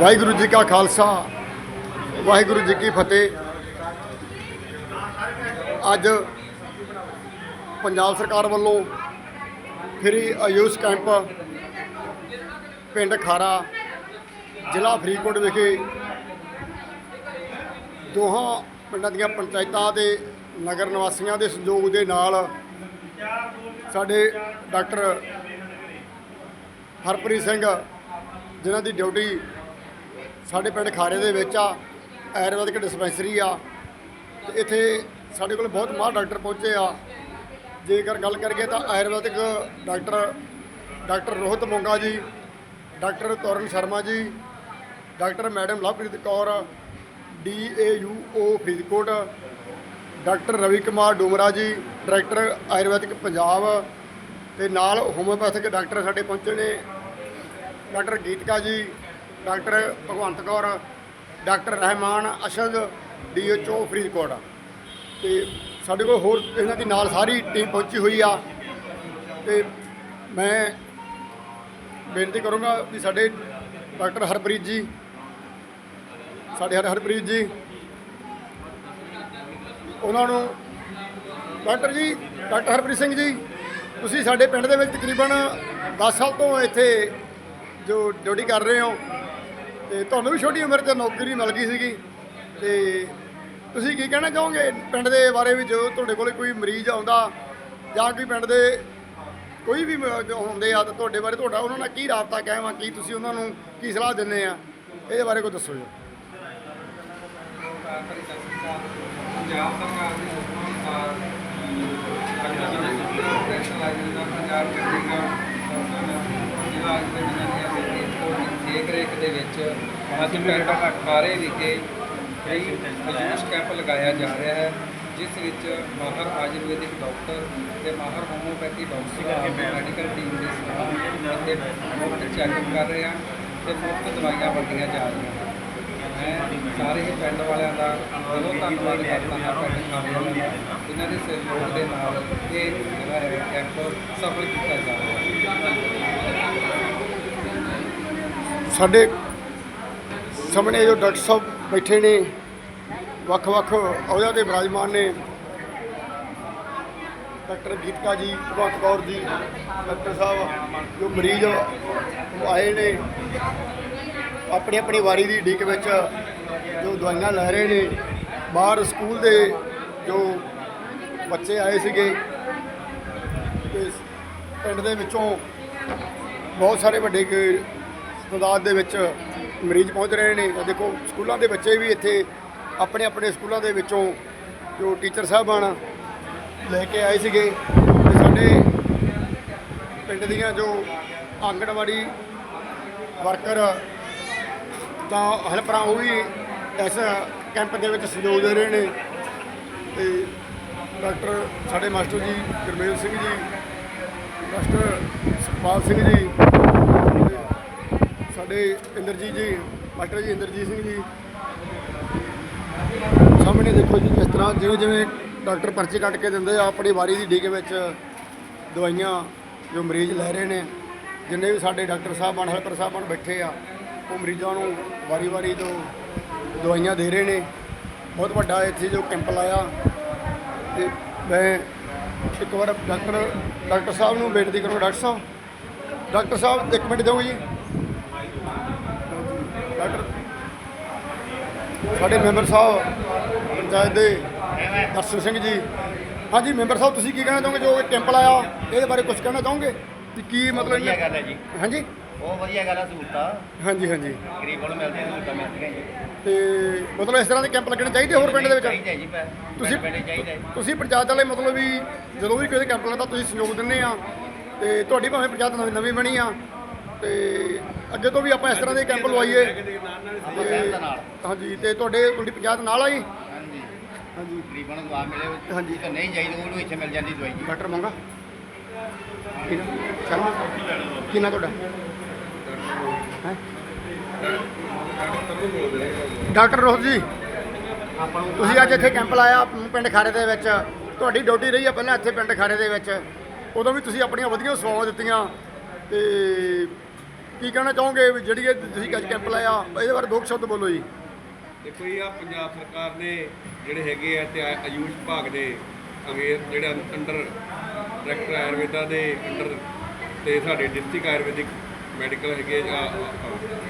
ਵਾਹਿਗੁਰੂ ਜੀ ਕਾ ਖਾਲਸਾ, ਵਾਹਿਗੁਰੂ ਜੀ ਕੀ ਫਤਿਹ। ਅੱਜ ਪੰਜਾਬ ਸਰਕਾਰ ਵੱਲੋਂ ਫ੍ਰੀ ਆਯੂਸ਼ ਕੈਂਪ ਪਿੰਡ ਖਾਰਾ, ਜ਼ਿਲ੍ਹਾ ਫਰੀਦਕੋਟ ਵਿਖੇ ਦੋਹਾਂ ਪਿੰਡਾਂ ਦੀਆਂ ਪੰਚਾਇਤਾਂ ਦੇ ਨਗਰ ਨਿਵਾਸੀਆਂ ਦੇ ਸਹਿਯੋਗ ਦੇ ਨਾਲ ਸਾਡੇ ਡਾਕਟਰ ਹਰਪ੍ਰੀਤ ਸਿੰਘ ਜਿਨ੍ਹਾਂ ਦੀ ਡਿਊਟੀ ਸਾਡੇ ਪਿੰਡ ਖਾਰੇ ਦੇ ਵਿੱਚ ਆ, ਆਯੁਰਵੈਦਿਕ ਡਿਸਪੈਂਸਰੀ ਆ, ਤੇ ਇੱਥੇ ਸਾਡੇ ਕੋਲ ਬਹੁਤ ਮਾਹ ਡਾਕਟਰ ਪਹੁੰਚੇ ਆ। ਜੇਕਰ ਗੱਲ ਕਰੀਏ ਤਾਂ Ayurvedic doctor doctor Rohit Monga ji, doctor Toran Sharma ji, doctor madam Lovepreet Kaur, D A U O Faridkot, doctor Ravi Kumar Dumra ji director Ayurvedic Punjab, ਤੇ ਨਾਲ ਹੋਮਿਓਪੈਥਿਕ ਡਾਕਟਰ ਸਾਡੇ ਪਹੁੰਚੇ ਨੇ। Doctor Geetika ji, doctor Bhagwant Kaur, doctor Rehman Ashad DHO Faridkot. ਤੇ ਸਾਡੇ ਕੋਲ ਹੋਰ ਇਹਨਾਂ ਦੀ ਨਾਲ ਸਾਰੀ ਟੀਮ ਪਹੁੰਚੀ ਹੋਈ ਆ। ਤੇ ਮੈਂ ਬੇਨਤੀ ਕਰੂੰਗਾ ਵੀ ਸਾਡੇ ਡਾਕਟਰ ਹਰਪ੍ਰੀਤ ਜੀ, ਸਾਡੇ ਹਰ ਹਰਪ੍ਰੀਤ ਜੀ, ਉਹਨਾਂ ਨੂੰ ਡਾਕਟਰ ਜੀ, ਡਾਕਟਰ ਹਰਪ੍ਰੀਤ ਸਿੰਘ ਜੀ, ਤੁਸੀਂ ਸਾਡੇ ਪਿੰਡ ਦੇ ਵਿੱਚ ਤਕਰੀਬਨ 10 ਸਾਲ ਤੋਂ ਇੱਥੇ ਜੋ ਡਿਊਟੀ ਕਰ ਰਹੇ ਹੋ, ਤੇ ਤੁਹਾਨੂੰ ਵੀ ਛੋਟੀ ਉਮਰ 'ਚ ਨੌਕਰੀ ਮਿਲ ਗਈ ਸੀਗੀ। ਤੇ ਤੁਸੀਂ ਕੀ ਕਹਿਣਾ ਚਾਹੋਗੇ ਪਿੰਡ ਦੇ ਬਾਰੇ ਵੀ ਜੋ ਤੁਹਾਡੇ ਕੋਲ ਕੋਈ ਮਰੀਜ਼ ਆਉਂਦਾ ਜਾਂ ਕੋਈ ਪਿੰਡ ਦੇ ਕੋਈ ਵੀ ਹੁੰਦੇ ਆ ਤਾਂ ਤੁਹਾਡੇ ਬਾਰੇ ਤੁਹਾਡਾ, ਉਹਨਾਂ ਨਾਲ ਕੀ ਰਾਬਤਾ ਕਾਇਮ ਆ, ਕੀ ਤੁਸੀਂ ਉਹਨਾਂ ਨੂੰ ਕੀ ਸਲਾਹ ਦਿੰਦੇ ਆ, ਇਹਦੇ ਬਾਰੇ ਕੋਈ ਦੱਸੋ ਜੀ। ਪੰਜਾਬ ਸਰਕਾਰ ਦੇ ਹੁਕਮ ਅਨੁਸਾਰ ਸਪੈਸ਼ਲਾਈਜ਼ਡ ਦਾ ਪੰਜਾਬ ਚੰਡੀਗੜ੍ਹ ਜ਼ਿਲ੍ਹਾ ਦੇ ਰੇਖ ਦੇ ਵਿੱਚ ਅੱਜ ਪਿੰਡ ਖਾਰੇ ਵਿਖੇ ਫ੍ਰੀ ਆਯੂਸ਼ ਕੈਂਪ ਲਗਾਇਆ ਜਾ ਰਿਹਾ ਹੈ ਜਿਸ ਵਿੱਚ ਮਾਹਰ ਆਯੁਰਵੈਦਿਕ ਡਾਕਟਰ ਤੇ ਮਾਹਰ ਹੋਮੋਪੈਥੀ ਡਾਕਟਰ ਮੈਡੀਕਲ ਟੀਮ ਦੇ ਸਲਾਹ ਅਤੇ ਮੁਫਤ ਚੈੱਕਅਪ ਕਰ ਰਹੇ ਹਨ ਤੇ ਮੁਫਤ ਦਵਾਈਆਂ ਵੰਡੀਆਂ ਜਾ ਰਹੀਆਂ ਹਨ। ਮੈਂ ਸਾਰੇ ਹੀ ਪਿੰਡ ਵਾਲਿਆਂ ਦਾ ਦਿਲੋਂ ਧੰਨਵਾਦ ਕਰਦਾ ਹਾਂ ਪਿੰਡ ਵਾਲਿਆਂ ਦਾ। ਇਹਨਾਂ ਦੇ ਸਹਿਯੋਗ ਦੇ ਨਾਲ ਇਹ ਜਿਹੜਾ ਹੈ ਕੈਂਪ ਸਫਲ ਕੀਤਾ ਜਾ ਰਿਹਾ ਹੈ। ਸਾਡੇ ਸਾਹਮਣੇ ਜੋ ਡਾਕਟਰ ਸਾਹਿਬ ਬੈਠੇ ਨੇ ਵੱਖ-ਵੱਖ ਅਹੁਦਿਆਂ ਦੇ ਵਿਰਾਜਮਾਨ ਨੇ, ਡਾਕਟਰ ਗੀਤਕਾ ਜੀ, ਭਗਵੰਤ ਕੌਰ ਜੀ, ਡਾਕਟਰ ਸਾਹਿਬ, ਜੋ ਮਰੀਜ਼ ਆਏ ਨੇ, ਆਪਣੀ ਆਪਣੀ ਵਾਰੀ ਦੀ ਢੀਕ ਵਿੱਚ ਜੋ ਦਵਾਈਆਂ ਲੈ ਰਹੇ ਨੇ, ਬਾਹਰ ਸਕੂਲ ਦੇ ਜੋ ਬੱਚੇ ਆਏ ਸੀਗੇ, ਤੇ ਪਿੰਡ ਦੇ ਵਿੱਚੋਂ ਬਹੁਤ ਸਾਰੇ ਵੱਡੇ ਤਾਦਾਦ ਦੇ ਵਿੱਚ ਮਰੀਜ਼ ਪਹੁੰਚ ਰਹੇ ਨੇ। ਆਹ ਦੇਖੋ, ਸਕੂਲਾਂ ਦੇ ਬੱਚੇ ਵੀ ਇੱਥੇ ਆਪਣੇ ਆਪਣੇ ਸਕੂਲਾਂ ਦੇ ਵਿੱਚੋਂ ਜੋ ਟੀਚਰ ਸਾਹਿਬਾਨ ਲੈ ਕੇ ਆਏ ਸੀਗੇ ਤੇ ਸਾਡੇ ਪਿੰਡ ਦੀਆਂ ਜੋ ਆਂਗਣਵਾੜੀ ਵਰਕਰ ਤਾਂ ਹੈਲਪਰਾਂ ਉਹ ਵੀ ਇਸ ਕੈਂਪ ਦੇ ਵਿੱਚ ਸਹਿਯੋਗ ਦੇ ਰਹੇ ਨੇ। ਤੇ ਡਾਕਟਰ ਸਾਡੇ ਮਾਸਟਰ ਜੀ ਗੁਰਮੇਲ ਸਿੰਘ ਜੀ ਮਾਸਟਰ ਸੁਖਪਾਲ ਸਿੰਘ ਜੀ ਸਾਡੇ ਇੰਦਰਜੀਤ ਜੀ, ਮਾਸਟਰ ਜੀ ਇੰਦਰਜੀਤ ਸਿੰਘ ਜੀ। ਸਾਹਮਣੇ ਦੇਖੋ ਜੀ ਕਿਸ ਤਰ੍ਹਾਂ ਜਿਵੇਂ ਜਿਵੇਂ ਡਾਕਟਰ ਪਰਚੀ ਕੱਟ ਕੇ ਦਿੰਦੇ ਆ, ਆਪਣੀ ਵਾਰੀ ਦੀ ਡੀਕੇ ਵਿੱਚ ਦਵਾਈਆਂ ਜੋ ਮਰੀਜ਼ ਲੈ ਰਹੇ ਨੇ, ਜਿੰਨੇ ਵੀ ਸਾਡੇ ਡਾਕਟਰ ਸਾਹਿਬਾਨ ਹੈਲਪਰ ਸਾਹਿਬਾਨ ਬੈਠੇ ਆ, ਉਹ ਮਰੀਜ਼ਾਂ ਨੂੰ ਵਾਰੀ-ਵਾਰੀ ਤੋਂ ਦਵਾਈਆਂ ਦੇ ਰਹੇ ਨੇ। ਬਹੁਤ ਵੱਡਾ ਇੱਥੇ ਜੋ ਕੈਂਪ ਲਾਇਆ। ਤੇ ਮੈਂ ਇੱਕ ਵਾਰ ਡਾਕਟਰ ਡਾਕਟਰ ਸਾਹਿਬ ਨੂੰ ਬੇਨਤੀ ਕਰੋ ਡਾਕਟਰ ਸਾਹਿਬ ਡਾਕਟਰ ਸਾਹਿਬ, ਇੱਕ ਮਿੰਟ ਦਿਓ ਜੀ। ਸਾਡੇ ਮੈਂਬਰ ਸਾਹਿਬ ਪੰਚਾਇਤ ਦੇ ਦਰਸ਼ਨ ਸਿੰਘ ਜੀ। ਹਾਂਜੀ ਮੈਂਬਰ ਸਾਹਿਬ ਤੁਸੀਂ ਕੀ ਕਹਿਣਾ ਚਾਹੋਗੇ? ਜੋ ਇਹ ਕੈਂਪ ਲਾਇਆ ਇਹਦੇ ਬਾਰੇ ਕੁਝ ਕਹਿਣਾ ਚਾਹੋਗੇ? ਕਿ ਕੀ ਮਤਲਬ ਵਧੀਆ ਇਹਨੇ- ਗੱਲ ਹੈ ਜੀ। ਹਾਂਜੀ? ਬਹੁਤ ਵਧੀਆ ਗੱਲ ਹੈ ਸਹੂਲਤਾਂ ਹਾਂਜੀ ਹਾਂਜੀ। ਗਰੀਬਾਂ ਨੂੰ ਮਿਲਦੀਆਂ ਸਹੂਲਤਾਂ ਮਿਲਦੀਆਂ ਜੀ। ਤੇ ਮਤਲਬ ਇਸ ਤਰ੍ਹਾਂ ਦੇ ਕੈਂਪ ਲੱਗਣੇ ਚਾਹੀਦੇ ਹੋਰ ਪਿੰਡ ਦੇ ਵਿੱਚ? ਚਾਹੀਦਾ ਜੀ ਤੁਸੀਂ। ਤੁਸੀਂ ਪੰਚਾਇਤ ਵਾਲੇ ਮਤਲਬ ਵੀ ਜਦੋਂ ਵੀ ਕੋਈ ਕੈਂਪ ਲੱਗਦਾ ਤੁਸੀਂ ਸਹਿਯੋਗ ਦਿੰਦੇ ਆ। ਤੇ ਤੁਹਾਡੀ ਭਾਵੇਂ ਪੰਚਾਇਤ ਨਵੀਂ ਬਣੀ ਆ ਤੇ ਅੱਗੇ ਤੋਂ ਵੀ ਆਪਾਂ ਇਸ ਤਰ੍ਹਾਂ ਦੇ ਕੈਂਪ ਲਵਾਈਏ। ਆਪਾਂ ਹਾਂਜੀ ਤੇ ਤੁਹਾਡੇ ਤੁਹਾਡੀ ਪੰਚਾਇਤ ਨਾਲ ਆ ਜੀ? ਹਾਂਜੀ। ਹਾਂਜੀ। ਗਰੀਬਾਂ ਨੂੰ ਦਵਾ ਮਿਲੇ ਹਾਂਜੀ। ਤਾਂ ਨਹੀਂ ਚਾਹੀਦੀ ਉਹਨੂੰ ਇੱਥੇ ਮਿਲ ਜਾਂਦੀ ਦਵਾਈ ਜੀ। ਡਾਕਟਰ ਮੰਗਾ। ਸ਼ਰਮਾ। ਕਿਹਨਾਂ ਤੁਹਾਡਾ? ਹੈ? ਡਾਕਟਰ ਰੋਹ ਜੀ ਤੁਸੀਂ ਅੱਜ ਇੱਥੇ ਕੈਂਪ ਲਾਇਆ ਪਿੰਡ ਖਾਰੇ ਦੇ ਵਿੱਚ। ਤੁਹਾਡੀ ਡਿਊਟੀ ਰਹੀ ਆ ਪਹਿਲਾਂ ਇੱਥੇ ਪਿੰਡ ਖਾਰੇ ਦੇ ਵਿੱਚ। ਉਦੋਂ ਵੀ ਤੁਸੀਂ ਆਪਣੀਆਂ ਵਧੀਆ ਸੇਵਾਵਾਂ ਦਿੱਤੀਆਂ। ਤੇ ਕੀ ਕਹਿਣਾ ਚਾਹੋਗੇ ਵੀ ਜਿਹੜੀ ਇਹ ਤੁਸੀਂ ਅੱਜ ਕੈਂਪ ਲਾਇਆ, ਇਹਦੇ ਬਾਰੇ ਦੋ ਕੁ ਸ਼ਬਦ ਬੋਲੋ ਜੀ ਦੇਖੋ ਜੀ ਆ ਪੰਜਾਬ ਸਰਕਾਰ ਨੇ ਜਿਹੜੇ ਹੈਗੇ ਆ ਤੇ ਆ- ਆਯੂਸ਼ ਵਿਭਾਗ ਦੇ ਅਗੇ ਜਿਹੜੇ ਅੰਡਰ ਡਾਇਰੈਕਟਰ ਆਯੁਰਵੇਦਾ ਦੇ ਅੰਡਰ ਤੇ ਸਾਡੇ ਡਿਸਟ੍ਰਿਕਟ ਆਯੁਰਵੈਦਿਕ ਮੈਡੀਕਲ ਹੈਗੇ ਆ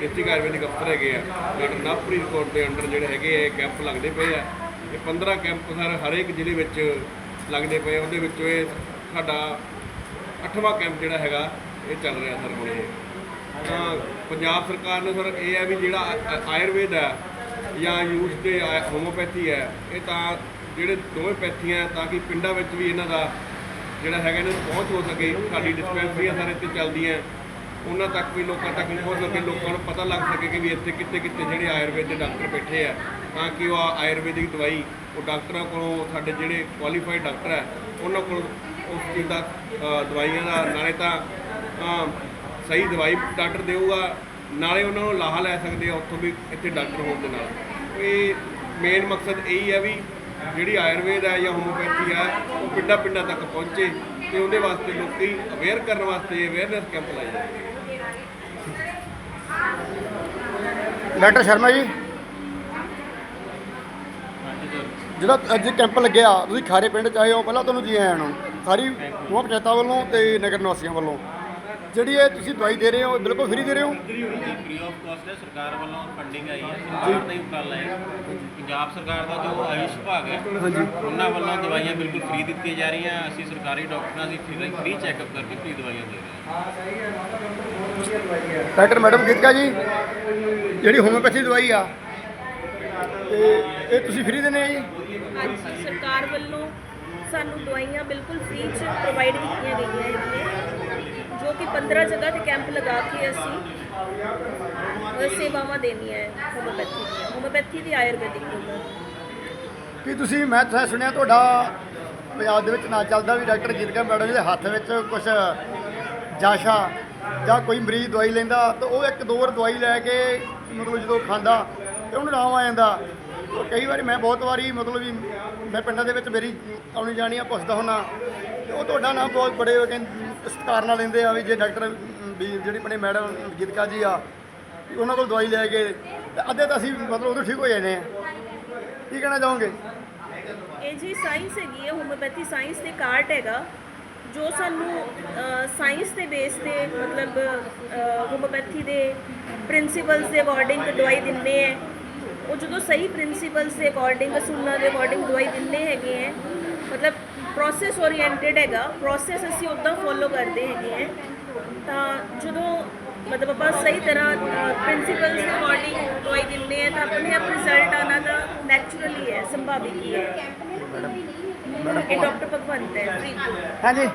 ਡਿਸਟ੍ਰਿਕਟ ਆਯੁਰਵੈਦਿਕ ਅਫਸਰ ਹੈਗੇ ਆ, ਡਾਕਟਰ ਨਵਪ੍ਰੀਤ ਕੌਰ ਦੇ ਅੰਡਰ ਜਿਹੜੇ ਹੈਗੇ ਆ ਕੈਂਪ ਲੱਗਦੇ ਪਏ ਆ ਇਹ 15 ਕੈਂਪ ਸਰ ਹਰੇਕ ਜ਼ਿਲ੍ਹੇ ਵਿੱਚ ਲੱਗਦੇ ਪਏ ਆ। ਉਹਦੇ ਵਿੱਚੋਂ ਇਹ ਸਾਡਾ ਅੱਠਵਾਂ ਕੈਂਪ ਜਿਹੜਾ ਹੈਗਾ, ਇਹ ਚੱਲ ਰਿਹਾ ਸਰ ਹੁਣ ਇਹ ਤਾਂ ਪੰਜਾਬ ਸਰਕਾਰ ਨੇ ਸਰ ਇਹ ਹੈ ਵੀ ਜਿਹੜਾ ਆ- ਆਯੁਰਵੇਦ ਹੈ ਜਾਂ ਯੂਥ ਦੇ ਆ- ਹੋਮੋਪੈਥੀ ਹੈ ਇਹ ਤਾਂ ਜਿਹੜੇ ਦੋਵੇਂ ਪੈਥੀਆਂ ਤਾਂ ਕਿ ਪਿੰਡਾਂ ਵਿੱਚ ਵੀ ਇਹਨਾਂ ਦਾ ਜਿਹੜਾ ਹੈਗਾ ਇਹਨਾਂ ਨੂੰ ਪਹੁੰਚ ਹੋ ਸਕੇ ਸਾਡੀ ਡਿਸਪੈਂਸਰੀਆਂ ਸਾਰੇ ਇੱਥੇ ਚੱਲਦੀਆਂ ਉਹਨਾਂ ਤੱਕ ਵੀ ਲੋਕਾਂ ਤੱਕ ਪਹੁੰਚ ਸਕੇ ਲੋਕਾਂ ਨੂੰ ਪਤਾ ਲੱਗ ਸਕੇ ਕਿ ਵੀ ਇੱਥੇ ਕਿੱਥੇ ਕਿੱਥੇ ਜਿਹੜੇ ਆਯੁਰਵੇਦ ਦੇ ਡਾਕਟਰ ਬੈਠੇ ਆ ਤਾਂ ਕਿ ਉਹ ਆ- ਆਯੁਰਵੈਦਿਕ ਦਵਾਈ ਉਹ ਡਾਕਟਰਾਂ ਕੋਲੋਂ ਸਾਡੇ ਜਿਹੜੇ ਕੁਆਲੀਫਾਈਡ ਡਾਕਟਰ ਹੈ ਉਹਨਾਂ ਕੋਲ ਉਸ ਚੀਜ਼ ਦਾ ਅ, ਦਵਾਈਆਂ ਦਾ ਨਾਲੇ ਤਾਂ ਅ, ਸਹੀ ਦਵਾਈ ਡਾਕਟਰ ਦੇਊਗਾ ਨਾਲੇ ਉਹਨਾਂ ਨੂੰ ਲਾਹਾ ਲੈ ਸਕਦੇ ਆ ਉੱਥੋਂ ਵੀ ਇੱਥੇ ਡਾਕਟਰ ਹੋਣ ਦੇ ਨਾਲ। ਇਹ ਮੇਨ ਮਕਸਦ ਇਹੀ ਹੈ ਵੀ ਜਿਹੜੀ ਆਯੁਰਵੇਦ ਹੈ ਜਾਂ ਹੋਮੋਪੈਥੀ ਹੈ ਉਹ ਪਿੰਡਾਂ ਪਿੰਡਾਂ ਤੱਕ ਪਹੁੰਚੇ ਤੇ ਉਹਦੇ ਵਾਸਤੇ ਲੋਕੀ ਅਵੇਅਰ ਕਰਨ ਵਾਸਤੇ ਅਵੇਅਰਨੈਸ ਕੈਂਪ ਲਾਏ ਜਾਂਦੇ ਡਾਕਟਰ ਸ਼ਰਮਾ ਜੀ। ਜਿਹੜਾ ਅੱਜ ਕੈਂਪ ਲੱਗਿਆ ਤੁਸੀਂ ਖਾਰੇ ਪਿੰਡ ਚ ਆਏ ਹੋ ਪਹਿਲਾਂ ਤੁਹਾਨੂੰ ਜੀ ਆਇਆਂ ਨੂੰ ਸਾਰੀ ਮੁਆ ਪੰਚਾਇਤਾਂ ਵੱਲੋਂ ਤੇ ਨਗਰ ਨਿਵਾਸੀਆਂ ਵੱਲੋਂ? ਜਿਹੜੀ ਇਹ ਤੁਸੀਂ ਦਵਾਈ ਦੇ ਰਹੇ ਹੋ ਬਿਲਕੁਲ ਫ੍ਰੀ ਦੇ ਰਹੇ ਹੋ? ਫ੍ਰੀ ਆਫ ਕਾਸਟ ਹੈ ਸਰਕਾਰ ਵੱਲੋਂ ਫੰਡਿੰਗ ਆਈ ਹੈ ਸਰਕਾਰ ਦਾ ਹੀ ਉਪਰਾਲਾ ਹੈ। ਪੰਜਾਬ ਸਰਕਾਰ ਦਾ ਜੋ ਆਯੁਸ਼ ਵਿਭਾਗ ਹੈ ਉਹਨਾਂ ਵੱਲੋਂ ਦਵਾਈਆਂ ਬਿਲਕੁਲ ਫ੍ਰੀ ਦਿੱਤੀਆਂ ਜਾ ਰਹੀਆਂ। ਅਸੀਂ ਸਰਕਾਰੀ ਡਾਕਟਰਾਂ ਦੀ ਫ੍ਰੀ ਫ੍ਰੀ ਚੈੱਕਅਪ ਕਰਕੇ ਫ੍ਰੀ ਦਵਾਈਆਂ ਦੇ ਰਹੇ ਹਾਂ। ਡਾਕਟਰ ਮੈਡਮ ਗੀਤਕਾ ਜੀ ਜਿਹੜੀ ਹੋਮੋਪੈਥੀ ਦਵਾਈ ਆ ਤੇ ਇਹ ਤੁਸੀਂ ਫ੍ਰੀ ਦਿੰਦੇ ਆ ਜੀ? ਹਾਂਜੀ ਸਰਕਾਰ ਵੱਲੋਂ ਸਾਨੂੰ ਦਵਾਈਆਂ ਬਿਲਕੁਲ ਫ੍ਰੀ ਚ ਪ੍ਰੋਵਾਈਡ ਕੀਤੀਆਂ ਗਈਆਂ ਹੈਗੀਆਂ ਜੋ ਕਿ 15 ਜਗ੍ਹਾ ਤੇ ਕੈਂਪ ਲਗਾ ਕੇ ਅਸੀਂ ਸੇਵਾਵਾਂ ਦੇਣੀਆਂ ਹੈ ਹੋਮੋਪੈਥੀ ਦੀਆਂ। ਹੋਮੋਪੈਥੀ ਦੀ ਆਯੁਰਵੈਦਿਕ ਦੋਨੋਂ ਕੀ ਤੁਸੀਂ, ਮੈਂ ਤਾਂ ਸੁਣਿਆ ਤੁਹਾਡਾ ਪੰਜਾਬ ਦੇ ਵਿੱਚ ਨਾ ਚੱਲਦਾ ਵੀ ਡਾਕਟਰ ਗੀਤਕਾ ਮੈਡਮ ਦੇ ਹੱਥ ਵਿੱਚ ਕੁਝ ਜਾਸ਼ਾ ਜਾਂ ਕੋਈ ਮਰੀਜ਼ ਦਵਾਈ ਲੈਂਦਾ, ਤਾਂ ਉਹ ਇੱਕ ਦੋ ਵਾਰ ਦਵਾਈ ਲੈ ਕੇ ਮਤਲਬ ਜਦੋਂ ਖਾਂਦਾ, ਤੇ ਉਹਨੂੰ ਆਰਾਮ ਆ ਜਾਂਦਾ। ਕਈ ਵਾਰੀ ਮੈਂ ਬਹੁਤ ਵਾਰੀ ਮਤਲਬ ਵੀ ਮੈਂ ਪਿੰਡਾਂ ਦੇ ਵਿੱਚ ਮੇਰੀ ਆਉਣੀ ਜਾਣੀ ਆ ਪੁੱਛਦਾ ਹੁੰਨਾ, ਤੇ ਉਹ ਤੁਹਾਡਾ ਨਾਮ ਬਹੁਤ ਬੜੇ ਕਹਿੰਦੇ ਸਤਿਕਾਰ ਨਾਲ ਲੈਂਦੇ ਆ ਵੀ ਜੇ ਡਾਕਟਰ ਵੀ ਜਿਹੜੀ ਆਪਣੇ ਮੈਡਮ ਗੀਤਕਾ ਜੀ ਆ, ਵੀ ਉਹਨਾਂ ਕੋਲ ਦਵਾਈ ਲੈ ਕੇ, ਤੇ ਅੱਧੇ ਤਾਂ ਅਸੀਂ ਮਤਲਬ ਉਦੋਂ ਠੀਕ ਹੋ ਜਾਂਦੇ ਆ। ਕੀ ਕਹਿਣਾ ਚਾਹੋਗੇ? ਇਹ ਜੀ ਸਾਇੰਸ ਹੈਗੀ ਹੈ ਹੋਮੋਪੈਥੀ ਸਾਇੰਸ ਦੇ ਕਾਰਟ ਹੈਗਾ, ਜੋ ਸਾਨੂੰ ਸਾਇੰਸ ਦੇ ਬੇਸ ਤੇ ਮਤਲਬ ਹੋਮੋਪੈਥੀ ਦੇ ਪ੍ਰਿੰਸੀਪਲਸ ਦੇ ਅਕੋਰਡਿੰਗ ਦਵਾਈ ਦਿੰਦੇ ਹੈ ਉਹ ਜਦੋਂ ਸਹੀ ਪ੍ਰਿੰਸੀਪਲਸ ਦੇ ਅਕੋਰਡਿੰਗ ਅਸੂਲਾਂ ਦੇ ਅਕੋਰਡਿੰਗ ਦਵਾਈ ਦਿੰਦੇ ਹੈਗੇ ਹੈ ਮਤਲਬ ਪ੍ਰੋਸੈਸ ਓਰੀਐਂਟਡ ਹੈਗਾ। ਪ੍ਰੋਸੈਸ ਅਸੀਂ ਉਦਾਂ ਫੋਲੋ ਕਰਦੇ ਹੈਗੇ ਹੈ। ਤਾਂ ਜਦੋਂ ਮਤਲਬ ਆਪਾਂ ਸਹੀ ਤਰ੍ਹਾਂ ਪ੍ਰਿੰਸੀਪਲਸ ਦੇ ਅਕੋਰਡਿੰਗ ਦਵਾਈ ਦਿੰਦੇ ਹੈ ਤਾਂ ਆਪਣੇ ਆਪ ਰਿਜ਼ਲਟ ਆਉਣਾ ਤਾਂ ਨੈਚੁਰਲੀ ਹੈ ਸੰਭਾਵਿਕ ਹੀ ਹੈ। ਇਹ ਡਾਕਟਰ ਭਗਵੰਤ ਹੈ। ਹਾਂਜੀ।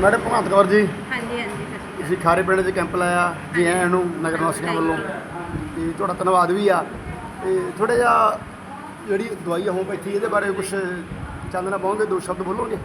ਮੈਡਮ ਭਗਵੰਤ ਕੌਰ ਜੀ ਹਾਂਜੀ ਹਾਂਜੀ ਤੁਸੀਂ ਖਾਰੇ ਪਿੰਡ 'ਚ ਕੈਂਪ ਲਾਇਆ ਜੀ ਆਇਆਂ ਨੂੰ ਨਗਰ ਨਿਵਾਸੀਆਂ ਵੱਲੋਂ। ਤੇ ਤੁਹਾਡਾ ਧੰਨਵਾਦ ਵੀ ਆ। ਤੇ ਥੋੜਾ ਜਿਹਾ ਜਿਹੜੀ ਦਵਾਈ ਆ ਹੋਮੋਪੈਥੀ ਇਹਦੇ ਬਾਰੇ ਕੁਝ ਚਾਨਣਾ ਪਾਉਂਗੇ ਦੋ ਸ਼ਬਦ ਬੋਲੋਗੇ।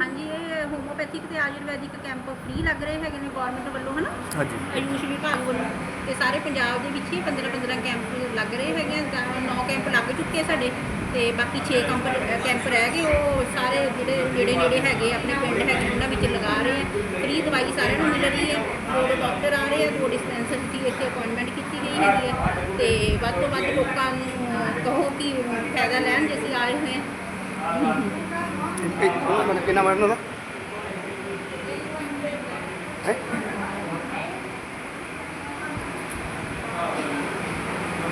ਹਾਂਜੀ ਇਹ ਹੋਮੋਪੈਥਿਕ ਤੇ ਆਯੁਰਵੈਦਿਕ ਕੈਂਪ ਫ੍ਰੀ ਲੱਗ ਰਹੇ ਹੈਗੇ ਨੇ ਗਵਰਨਮੈਂਟ ਵੱਲੋਂ ਹਨਾ? ਹਾਂਜੀ। ਆਯੂਸ਼ ਵਿਭਾਗ ਵੱਲੋਂ। ਤੇ ਸਾਰੇ ਪੰਜਾਬ ਦੇ ਵਿੱਚ ਹੀ 15 15 ਕੈਂਪ ਲੱਗ ਰਹੇ ਹੈਗੇ ਆ 9 ਕੈਂਪ ਲੱਗ ਚੁੱਕੇ ਸਾਡੇ। ਤੇ ਬਾਕੀ 6 ਕੈਂਪ ਕੈਂਪ ਰਹਿ ਗਏ ਉਹ ਸਾਰੇ ਜਿਹੜੇ ਨੇੜੇ ਨੇੜੇ ਹੈਗੇ ਆਪਣੇ ਪਿੰਡ ਹੈਗੇ ਉਹਨਾਂ ਵਿੱਚ ਲਗਾ ਰਹੇ ਆ। ਫ੍ਰੀ ਦਵਾਈ ਸਾਰਿਆਂ ਨੂੰ ਮਿਲ ਰਹੀ ਹੈ। ਦੋ ਡਾਕਟਰ ਆ ਰਹੇ ਆ ਦੋ ਡਿਸਪੈਂਸਰ ਦੀ ਇੱਥੇ ਅਪਾਇੰਟਮੈਂਟ ਕੀਤੀ ਗਈ ਹੈਗੀ ਹੈ ਤੇ ਵੱਧ ਤੋਂ ਵੱਧ ਲੋਕਾਂ ਨੂੰ ਕਹੋ ਕਿ ਫਾਇਦਾ ਲੈਣ ਜੇ ਅਸੀਂ ਆਏ ਹੋਏ ਹਾਂ। ਮਨ ਕਿੰਨਾ ਮੈਡਮ ਦਾ ਹੈ?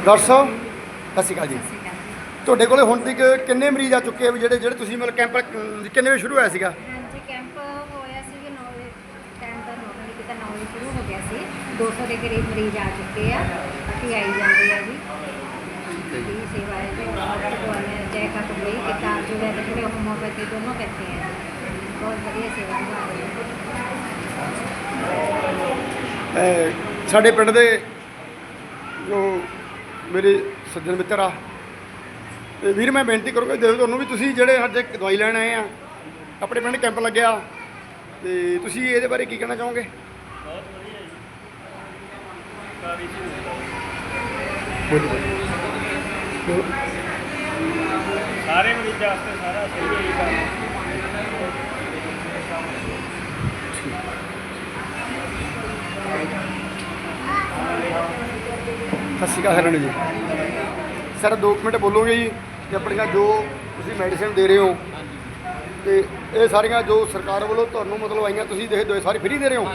ਡਾਕਟਰ ਸਾਹਿਬ ਸਤਿ ਸ਼੍ਰੀ ਅਕਾਲ ਜੀ। ਤੁਹਾਡੇ ਕੋਲੇ ਹੁਣ ਤੱਕ ਕਿੰਨੇ ਮਰੀਜ਼ ਆ ਚੁੱਕੇ ਆ ਵੀ ਜਿਹੜੇ ਜਿਹੜੇ ਤੁਸੀਂ ਮਤਲਬ ਕੈਂਪ ਕਿੰਨੇ ਵਜੇ ਸ਼ੁਰੂ ਹੋਇਆ ਸੀਗਾ ਹਾਂਜੀ ਕੈਂਪ ਹੋਇਆ ਸੀ ਕਿ 9 ਵਜੇ ਟਾਈਮ ਤਾਂ 9 ਵਜੇ ਸ਼ੁਰੂ ਹੋ ਗਿਆ ਸੀ। 200 ਦੇ ਕਰੀਬ ਮਰੀਜ਼ ਆ ਚੁੱਕੇ ਆ। ਬਾਕੀ ਆਈ ਜਾਂਦੇ ਆ ਜੀ। ਦੀ ਸੇਵਾ ਹੈ ਜੋ ਡਾਕਟਰ ਦੁਆਲੇ ਚੈੱਕ ਅਪ ਲਈ ਕਿਤਾ ਜੋ ਹੈ ਤੇ ਜਿਹੜੇ ਹੋਮੋਪੈਥੀ ਦੋਨੋਂ ਕਰਤੇ ਹੈ ਬਹੁਤ ਵਧੀਆ ਸੇਵਾ ਨਿਭਾ ਰਹੇ ਹੈ ਅਹ, ਸਾਡੇ ਪਿੰਡ ਦੇ ਜੋ ਮੇਰੇ ਸੱਜਣ ਮਿੱਤਰ ਆ ਤੇ ਵੀਰ ਮੈਂ ਬੇਨਤੀ ਕਰੂੰਗਾ ਦੇਖੋ ਤੁਹਾਨੂੰ ਵੀ ਤੁਸੀਂ ਜਿਹੜੇ ਅੱਜ ਦਵਾਈ ਲੈਣ ਆਏ ਆ ਆਪਣੇ ਪਿੰਡ ਕੈਂਪ ਲੱਗਿਆ ਤੇ ਤੁਸੀਂ ਇਹਦੇ ਬਾਰੇ ਕੀ ਕਹਿਣਾ ਚਾਹੋਗੇ? ਸਾਰੇ ਮਰੀਜ਼ਾਂ ਵਾਸਤੇ ਸਾਰਾ ਸਹੀ ਹੈ ਸਤਿ ਸ਼੍ਰੀ ਅਕਾਲ ਜੀ। ਸਰ 2 ਮਿੰਟ ਬੋਲੋਗੇ ਜੀ ਕਿ ਆਪਣੀਆਂ ਜੋ ਤੁਸੀਂ ਮੈਡੀਸਿਨ ਦੇ ਰਹੇ ਹੋ ਤੇ ਇਹ ਸਾਰੀਆਂ ਜੋ ਸਰਕਾਰ ਵੱਲੋਂ ਤੁਹਾਨੂੰ ਮਤਲਬ ਆਈਆਂ ਤੁਸੀਂ ਦੇਖਦੇ ਹੋ ਸਾਰੀ ਫ੍ਰੀ ਦੇ ਰਹੇ ਹੋ?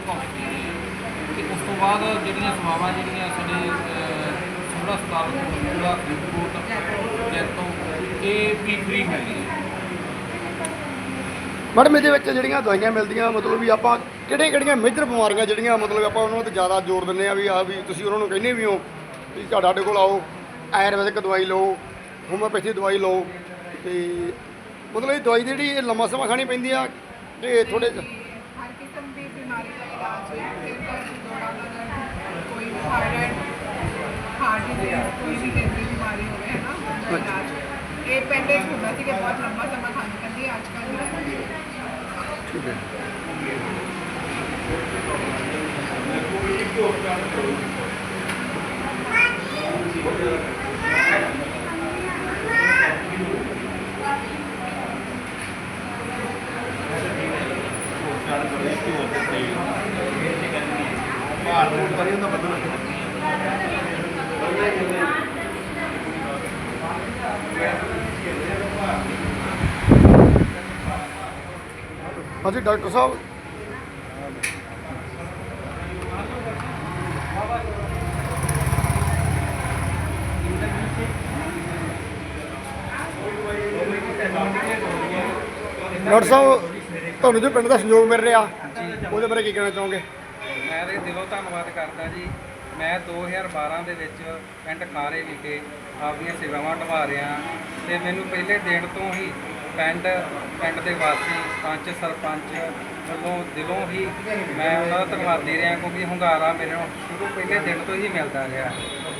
ਉਹ ਬਿਲਕੁਲ ਫ੍ਰੀ ਤੇ ਉਸ ਤੋਂ ਬਾਅਦ ਜਿਹੜੀਆਂ ਸੇਵਾਵਾਂ ਜਿਹੜੀਆਂ ਸਾਡੇ ਸਿਵਲ ਹਸਪਤਾਲ ਪੂਰਾ ਫਰੀਦਕੋਟ ਜੈਤੋਂ ਇਹ ਵੀ ਫ੍ਰੀ ਹੈ ਮੈਡਮ, ਇਹਦੇ ਵਿੱਚ ਜਿਹੜੀਆਂ ਦਵਾਈਆਂ ਮਿਲਦੀਆਂ, ਮਤਲਬ ਵੀ ਆਪਾਂ ਕਿਹੜੀਆਂ ਕਿਹੜੀਆਂ ਮੇਜਰ ਬਿਮਾਰੀਆਂ ਜਿਹੜੀਆਂ, ਮਤਲਬ ਆਪਾਂ ਉਹਨਾਂ ਤੇ ਜ਼ਿਆਦਾ ਜ਼ੋਰ ਦਿੰਦੇ ਆ ਵੀ ਆ ਵੀ ਤੁਸੀਂ ਉਹਨਾਂ ਨੂੰ ਕਹਿੰਦੇ ਵੀ ਹੋ ਵੀ ਤੁਹਾਡਾ ਸਾਡੇ ਕੋਲ ਆਓ, ਆਯੁਰਵੈਦਿਕ ਦਵਾਈ ਲਓ ਹੋਮਿਓਪੈਥੀ ਦਵਾਈ ਲਓ, ਤੇ ਮਤਲਬ ਇਹ ਦਵਾਈ ਜਿਹੜੀ ਇਹ ਲੰਮਾ ਸਮਾਂ ਖਾਣੀ ਪੈਂਦੀ ਆ, ਤੇ ਥੋੜੇ ਹਰ ਕਿਸਮ ਦੀ ਬਿਮਾਰੀ ਦਾ ਇਲਾਜ ਹੈ ਤੇ ਦੌੜਾ ਦਾ ਕੋਈ ਵੀ ਥਾਇਰਾਇਡ ਹਾਰਟ ਡਿਜ਼ੀਜ਼ ਕੋਈ ਵੀ ਦਿਲ ਦੀ ਬਿਮਾਰੀ ਹੋਵੇ ਹੈ ਨਾ ਉਹਦਾ ਇਲਾਜ ਇਹ ਪਹਿਲੇ ਹੁੰਦਾ ਸੀ ਕਿ ਬਹੁਤ ਲੰਬਾ ਸਮਾਂ ਖਾਣੀ ਪੈਂਦੀ ਹੈ ਅੱਜ ਕੱਲ੍ਹ ਨਹੀਂ ਠੀਕ ਹੈ ਹਾਂਜੀ, ਡਾਕਟਰ ਸਾਹਿਬ। ਡਾਕਟਰ ਸਾਹਿਬ, ਤੁਹਾਨੂੰ ਜੋ ਪਿੰਡ ਦਾ ਸਹਿਯੋਗ ਮਿਲ ਰਿਹਾ, ਉਹਦੇ ਬਾਰੇ ਕੀ ਕਹਿਣਾ ਚਾਹੋਗੇ? ਮੈਂ ਤੇ ਦਿਲੋਂ ਧੰਨਵਾਦ ਕਰਦਾ ਜੀ। ਮੈਂ 2012 ਦੇ ਵਿੱਚ ਪਿੰਡ ਖਾਰੇ ਵਿਖੇ ਆਪਣੀਆਂ ਸੇਵਾਵਾਂ ਨਿਭਾ ਰਿਹਾ ਤੇ ਮੈਨੂੰ ਪਹਿਲੇ ਦਿਨ ਤੋਂ ਹੀ ਪਿੰਡ ਪਿੰਡ ਦੇ ਵਾਸੀ, ਪੰਚ ਸਰਪੰਚ ਵੱਲੋਂ ਦਿਲੋਂ ਹੀ ਮੈਂ ਉਹਨਾਂ ਦਾ ਧੰਨਵਾਦੀ ਰਿਹਾ ਕਿਉਂਕਿ ਹੁੰਗਾਰਾ ਮੇਰੇ ਨੂੰ ਸ਼ੁਰੂ ਪਹਿਲੇ ਦਿਨ ਤੋਂ ਹੀ ਮਿਲਦਾ ਰਿਹਾ।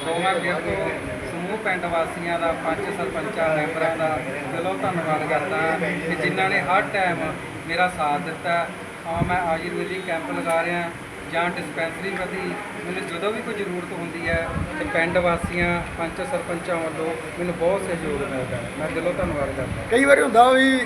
ਸੋ ਮੈਂ ਫਿਰ ਤੋਂ ਸਮੂਹ ਪਿੰਡ ਵਾਸੀਆਂ ਦਾ, ਪੰਚ ਸਰਪੰਚਾਂ, ਮੈਂਬਰਾਂ ਦਾ ਦਿਲੋਂ ਧੰਨਵਾਦ ਕਰਦਾ ਕਿ ਜਿਨ੍ਹਾਂ ਨੇ ਹਰ ਟਾਈਮ ਮੇਰਾ ਸਾਥ ਦਿੱਤਾ। ਆ ਮੈਂ ਆਯੁਰਵੈਦਿਕ ਕੈਂਪ ਲਗਾ ਰਿਹਾ ਜਾਂ ਡਿਸਪੈਂਸਰੀ ਪ੍ਰਤੀ ਮੈਨੂੰ ਜਦੋਂ ਵੀ ਕੋਈ ਜ਼ਰੂਰਤ ਹੁੰਦੀ ਹੈ ਤੇ ਪਿੰਡ ਵਾਸੀਆਂ ਪੰਚ ਸਰਪੰਚਾਂ ਵੱਲੋਂ ਮੈਨੂੰ ਬਹੁਤ ਸਹਿਯੋਗ ਮਿਲਦਾ ਹੈ। ਮੈਂ ਦਿਲੋਂ ਧੰਨਵਾਦ ਕਰਦਾ ਕਈ ਵਾਰੀ ਹੁੰਦਾ ਵੀ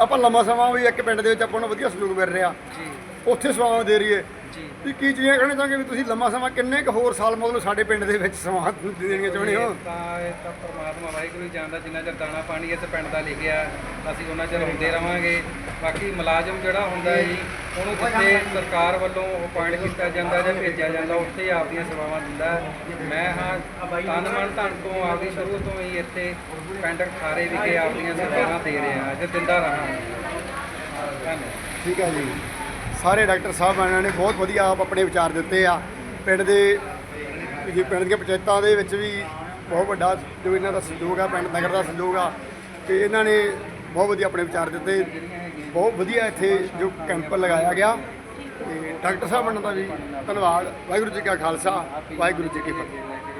ਆਪਾਂ ਲੰਮਾ ਸਮਾਂ ਵੀ ਇੱਕ ਪਿੰਡ ਦੇ ਵਿੱਚ ਆਪਾਂ ਨੂੰ ਵਧੀਆ ਸਹਿਯੋਗ ਮਿਲ ਰਿਹਾ। ਜੀ। ਉੱਥੇ ਸੇਵਾਵਾਂ ਦੇ ਰਹੀਏ। ਜੀ। ਵੀ ਕੀ ਚੀਜ਼ਾਂ ਕਹਿਣਾ ਚਾਹਾਂਗੇ ਵੀ ਤੁਸੀਂ ਲੰਮਾ ਸਮਾਂ ਕਿੰਨੇ ਕੁ ਹੋਰ ਸਾਲ ਮਤਲਬ ਸਾਡੇ ਪਿੰਡ ਦੇ ਵਿੱਚ ਸਮਾਂ ਦੇਣੀਆਂ ਚਾਹੁੰਦੇ ਹੋ? ਇਹ ਤਾਂ ਇਹ ਤਾਂ ਪਰਮਾਤਮਾ ਵਾਹਿਗੁਰੂ ਹੀ ਜਾਣਦਾ ਜਿੰਨਾ ਚਿਰ ਦਾਣਾ ਪਾਣੀ ਇਸ ਪਿੰਡ ਦਾ ਲਿਖਿਆ ਅਸੀਂ ਉਹਨਾਂ ਚਿਰ ਹੁੰਦੇ ਰਵਾਂਗੇ। ਬਾਕੀ ਮੁਲਾਜ਼ਮ ਜਿਹੜਾ ਹੁੰਦਾ ਹੈ ਜੀ ਉਹਨੂੰ ਜਿੱਥੇ ਸਰਕਾਰ ਵੱਲੋਂ ਅਪਾਇੰਟ ਕੀਤਾ ਜਾਂਦਾ ਜਾਂ ਭੇਜਿਆ ਜਾਂਦਾ, ਉੱਥੇ ਆਪਦੀਆਂ ਸੇਵਾਵਾਂ ਦਿੰਦਾ ਮੈਂ ਹਾਂ ਤਨ ਮਨ ਧਨ ਤੋਂ ਆਪਦੀ ਸ਼ੁਰੂ ਤੋਂ ਹੀ ਇੱਥੇ ਪਿੰਡ ਖਾਰੇ ਵਿਖੇ ਆਪਦੀਆਂ ਸੇਵਾਵਾਂ ਦੇ ਰਿਹਾ ਤੇ ਦਿੰਦਾ ਰਹਾਂ ਠੀਕ ਹੈ ਜੀ। ਸਾਰੇ ਡਾਕਟਰ ਸਾਹਿਬਾਨਾਂ ਨੇ ਬਹੁਤ ਵਧੀਆ ਆਪ ਆਪਣੇ ਵਿਚਾਰ ਦਿੱਤੇ ਆ। ਪਿੰਡ ਦੇ ਜੀ, ਪਿੰਡ ਦੀਆਂ ਪੰਚਾਇਤਾਂ ਦੇ ਵਿੱਚ ਵੀ ਬਹੁਤ ਵੱਡਾ ਜੋ ਇਹਨਾਂ ਦਾ ਸਹਿਯੋਗ ਆ, ਪਿੰਡ ਨਗਰ ਦਾ ਸਹਿਯੋਗ ਆ, ਤੇ ਇਹਨਾਂ ਨੇ ਬਹੁਤ ਵਧੀਆ ਆਪਣੇ ਵਿਚਾਰ ਦਿੱਤੇ। ਬਹੁਤ ਵਧੀਆ ਇੱਥੇ ਜੋ ਕੈਂਪ ਲਗਾਇਆ ਗਿਆ। ਤੇ ਡਾਕਟਰ ਸਾਹਿਬ ਉਹਨਾਂ ਦਾ ਵੀ ਧੰਨਵਾਦ। ਵਾਹਿਗੁਰੂ ਜੀ ਕਾ ਖਾਲਸਾ, ਵਾਹਿਗੁਰੂ ਜੀ ਕੀ ਫਤਿਹ।